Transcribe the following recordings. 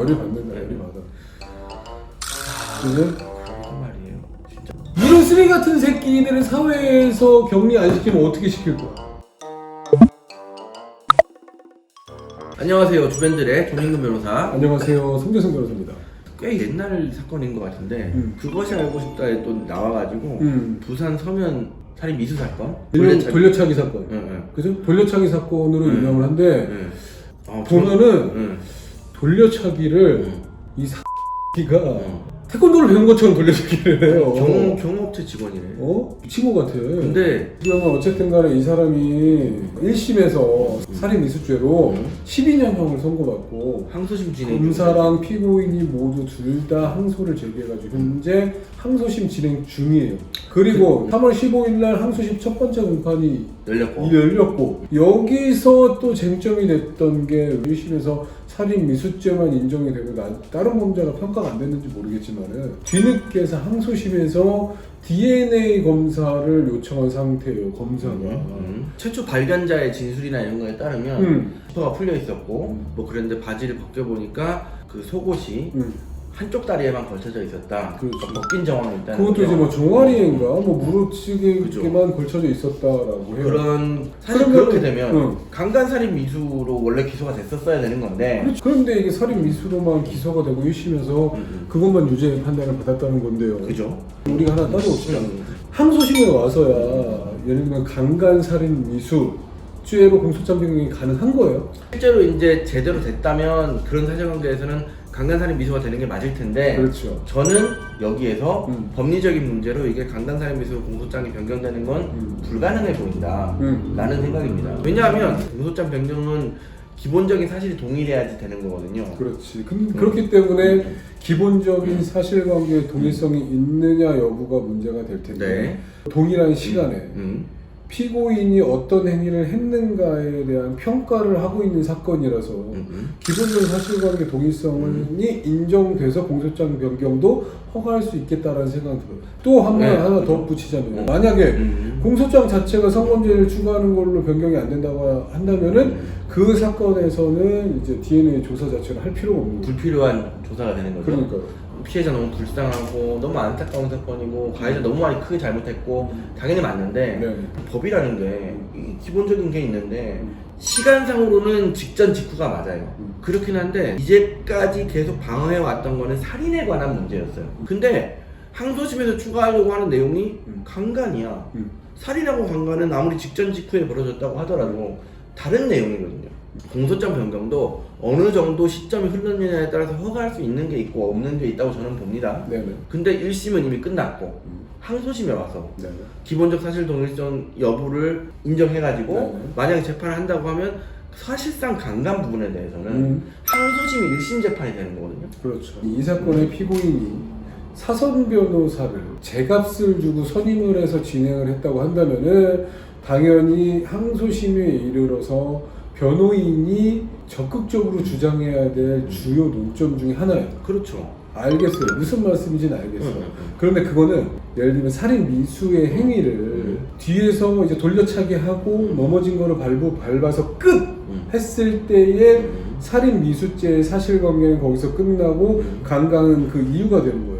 열이 받는다 열이 받아 그런 말이에요. 진짜. 이런 쓰레기 같은 새끼들을 사회에서 격리 안 시키면 어떻게 시킬 거야? 안녕하세요 주변들의 조민근 변호사. 안녕하세요 송재성 변호사입니다. 꽤 옛날 사건인 것 같은데 음. 그것이 알고 싶다에 또 나와가지고 음. 부산 서면 살인 미수 사건. 일명 돌려차기. 돌려차기 사건. 응, 응. 그죠? 돌려차기 사건으로 음. 유명을 한데 응. 어, 보면은 응. 돌려차기를 응. 이 응. 태권도를 배운 것처럼 돌려차기를 해요. 경 경업체 직원이래. 어? 미친 것 같아. 근데 그러면 어쨌든 간에 이 사람이 1심에서 살인 미수죄로 음. 12년형을 선고받고 항소심 진행. 중. 검사랑 피고인이 모두 둘 다 항소를 제기해가지고 현재 항소심 진행 중이에요. 그리고 3월 15일 날 항소심 첫 번째 공판이 열렸고. 열렸고 여기서 또 쟁점이 됐던 게 1심에서 살인 미수죄만 인정이 되고 나, 다른 범죄가 평가가 안 됐는지 모르겠지만은 뒤늦게서 항소심에서 DNA 검사를 요청한 상태예요 검사가. 음. 최초 발견자의 진술이나 이런 거에 따르면 음. 슈퍼가 풀려 있었고 음. 뭐 그런데 바지를 벗겨 보니까 그 속옷이 음. 한쪽 다리에만 걸쳐져 있었다. 그렇죠. 그러니까 벗긴 정황이 있다는 그것도 이제 거죠. 뭐 종아리인가 뭐 무릎치기에만 걸쳐져 있었다라고 해요. 그런 사실 그러면은- 그렇게 되면 응. 강간살인 미수로 원래 기소가 됐었어야 되는 건데 그렇죠. 그런데 이게 살인 미수로만 기소가 되고 1심에서 음, 그것만 유죄 판단을 받았다는 건데요. 음. 그죠? 우리가 하나 따져봅시다. 음. 항소심에 와서야 예를 들면 강간 살인 미수 죄로 공소장 변경이 가능한 거예요. 실제로 이제 제대로 됐다면 그런 사실관계에서는 강간살인 미수가 되는 게 맞을 텐데 그렇죠. 저는 여기에서 음. 법리적인 문제로 이게 강간살인 미수 공소장이 변경되는 건 음. 불가능해 보인다 음. 라는 생각입니다 왜냐하면 공소장 변경은 기본적인 사실이 동일해야지 되는 거거든요 그렇지. 근, 그렇기 때문에 음. 기본적인 사실관계의 동일성이 있느냐 여부가 문제가 될 텐데 네. 동일한 시간에 음. 피고인이 어떤 행위를 했는가에 대한 평가를 하고 있는 사건이라서 음. 음. 기본적인 사실관계 동일성이 인정돼서 공소장 변경도 허가할 수 있겠다라는 생각이 들어요. 또 한번 네. 하나 더 붙이자면 음. 만약에 음. 공소장 자체가 성범죄를 추가하는 걸로 변경이 안 된다고 한다면은 음. 그 사건에서는 이제 DNA 조사 자체를 할 필요가 없는 거죠. 불필요한 조사가 되는 거죠 그러니까요. 피해자 너무 불쌍하고 너무 안타까운 사건이고 가해자 너무 많이 크게 잘못했고 당연히 맞는데 네. 법이라는 게 이 기본적인 게 있는데 음. 시간상으로는 직전 직후가 맞아요. 음. 그렇긴 한데 이제까지 계속 방어해 왔던 거는 살인에 관한 문제였어요. 근데 항소심에서 추가하려고 하는 내용이 음. 강간이야. 음. 살인하고 강간은 아무리 직전 직후에 벌어졌다고 하더라도 다른 내용이거든요. 공소장 변경도 어느 정도 시점이 흘렀느냐에 따라서 허가할 수 있는 게 있고 없는 게 있다고 저는 봅니다. 네네. 근데 1심은 이미 끝났고 음. 항소심에 와서 네네. 기본적 사실 동일성 여부를 인정해가지고 네. 만약에 재판을 한다고 하면 사실상 강간 부분에 대해서는 음. 항소심이 1심 재판이 되는 거거든요. 그렇죠. 이 사건의 피고인이 사선 변호사를 제값을 주고 선임을 해서 진행을 했다고 한다면은 당연히 항소심에 이르러서 변호인이 적극적으로 주장해야 될 주요 논점 중에 하나예요. 그렇죠. 알겠어요. 무슨 말씀인지는 알겠어요. 응, 응, 응. 그런데 그거는 예를 들면 살인 미수의 행위를 음. 뒤에서 이제 돌려차기 하고 넘어진 거를 밟고 밟아서 끝 음. 했을 때의 음. 살인 미수죄의 사실관계는 거기서 끝나고 음. 강간은 그 이유가 되는 거예요.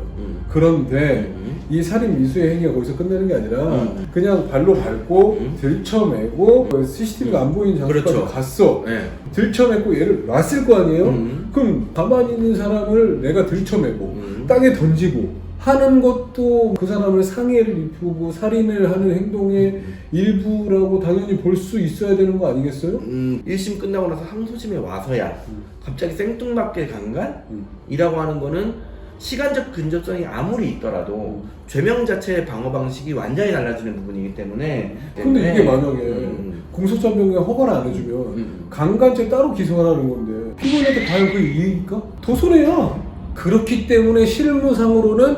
음. 그런데 음. 이 살인 미수의 행위가 거기서 끝나는 게 아니라 음. 그냥 발로 밟고 음. 들쳐매고 CCTV가 안 보이는 장소까지 그렇죠. 갔어. 네. 들쳐매고 얘를 놨을 거 아니에요? 음. 그럼 가만히 있는 사람을 내가 들쳐매고 음. 땅에 던지고 하는 것도 그 사람을 상해를 입히고 살인을 하는 행동의 일부라고 당연히 볼 수 있어야 되는 거 아니겠어요? 음, 1심 끝나고 나서 항소심에 와서야 음. 갑자기 생뚱맞게 강간이라고 음. 하는 거는 시간적 근접성이 아무리 있더라도 음. 죄명 자체의 방어 방식이 완전히 달라지는 부분이기 때문에 근데 이게 만약에 음. 공소장 변경에 허가를 안 해주면 음. 강간죄 따로 기소하라는 건데 피고인한테 과연 그게 이익일까? 더 손해야. 그렇기 때문에 실무상으로는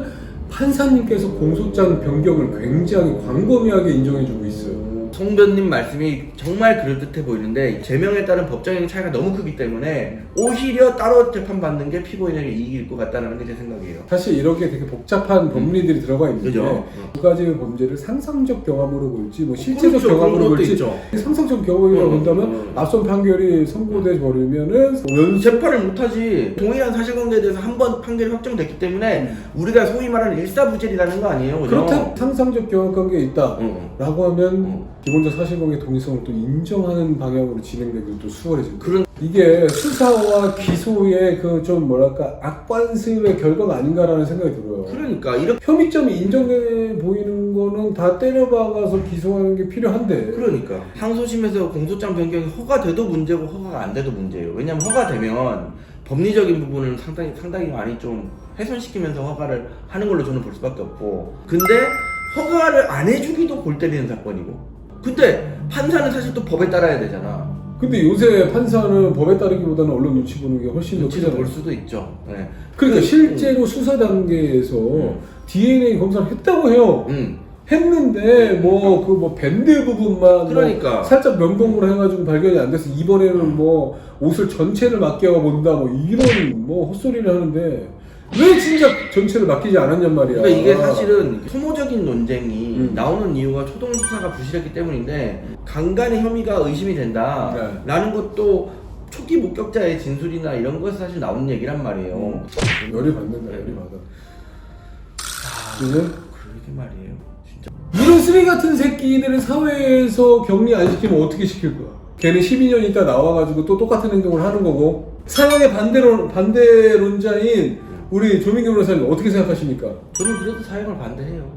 판사님께서 공소장 변경을 굉장히 광범위하게 인정해주고 있어요. 송변님 말씀이 정말 그럴듯해 보이는데 제명에 따른 법정형 차이가 너무 크기 때문에 오히려 따로 재판 받는 게 피고인에게 이익일 것 같다는 게 제 생각이에요. 사실 이렇게 되게 복잡한 법리들이 들어가 있는데 음. 그죠? 두 가지의 범죄를 상상적 경험으로 볼지 뭐 실제적 그렇죠. 경험으로 그런 것도 볼지 있죠. 상상적 경험이라고 음, 본다면 음. 앞선 판결이 선고돼 버리면은 연속 재판을 못하지 동일한 사실관계에 대해서 한 번 판결이 확정됐기 때문에 우리가 소위 말하는 일사부재리라는 거 아니에요, 그죠? 그렇다 상상적 경험 관계에 있다. 응. 라고 하면 음. 기본적 사실관계 동의성을 또 인정하는 방향으로 진행되기도 또 수월해진다. 그런 이게 수사와 기소의 그 좀 뭐랄까 악관습의 결과가 아닌가라는 생각이 들어요. 그러니까 이렇게 혐의점이 인정돼 보이는 거는 다 때려박아서 기소하는 게 필요한데 그러니까 항소심에서 공소장 변경이 허가돼도 문제고 허가가 안 돼도 문제예요. 왜냐하면 허가되면 법리적인 부분을 상당히 상당히 많이 좀 훼손시키면서 허가를 하는 걸로 저는 볼 수밖에 없고 근데 허가를 안 해주기도 골 때리는 사건이고 근데 판사는 사실 또 법에 따라야 되잖아. 근데 요새 판사는 법에 따르기보다는 언론 눈치 보는 게 훨씬 더 눈치를 볼 크잖아요. 수도 있죠. 네. 그러니까 그- 실제로 수사 단계에서 음. DNA 검사를 했다고 해요. 음. 했는데 뭐 그 뭐 밴드 부분만 그러니까. 뭐 살짝 면봉으로 해가지고 발견이 안 돼서 이번에는 뭐 옷을 전체를 맡겨 본다 뭐 이런 뭐 헛소리를 하는데 왜 진짜 전체를 맡기지 않았냔 말이야. 그러니까 이게 사실은 소모적인 논쟁이 음. 나오는 이유가 초동 수사가 부실했기 때문인데 강간의 혐의가 의심이 된다라는 것도 초기 목격자의 진술이나 이런 것에 사실 나오는 얘기란 말이에요. 열이 받는다 열이 받아. 이제 그러게 말이에요. 진짜. 이런 쓰레기 같은 새끼들을 사회에서 격리 안 시키면 어떻게 시킬 거야? 걔는 12년 있다 나와가지고 또 똑같은 행동을 하는 거고 사형의 반대론 반대론자인 우리 조민경 변호사님 어떻게 생각하십니까? 저는 그래도 사형을 반대해요.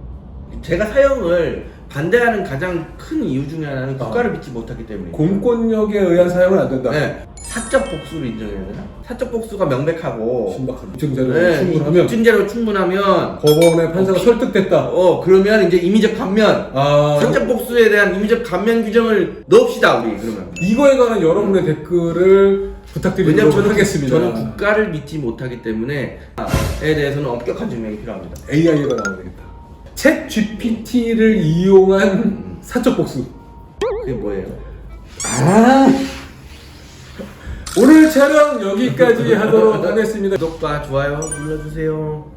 제가 사형을 반대하는 가장 큰 이유 중에 하나는 국가를 믿지 못하기 때문에. 공권력에 의한 사형은 안 된다. 네. 사적 복수를 인정해야 되나? 사적 복수가 명백하고 신박한 입증자료 네, 충분하면 입증자로 충분하면 법원의 판사가 어, 피- 설득됐다. 어 그러면 이제 임의적 감면 아 사적 복수에 대한 임의적 감면 규정을 넣읍시다 우리 그러면 이거에 관한 여러분의 댓글을 부탁드리도록 왜냐면 저는, 하겠습니다. 저는 국가를 믿지 못하기 때문에 에 대해서는 엄격한 증명이 필요합니다 AI가 나와야 되겠다. 챗 GPT를 이용한 사적 복수. 그게 뭐예요? 아. 오늘 촬영 여기까지 하도록 하겠습니다. 구독과 좋아요 눌러주세요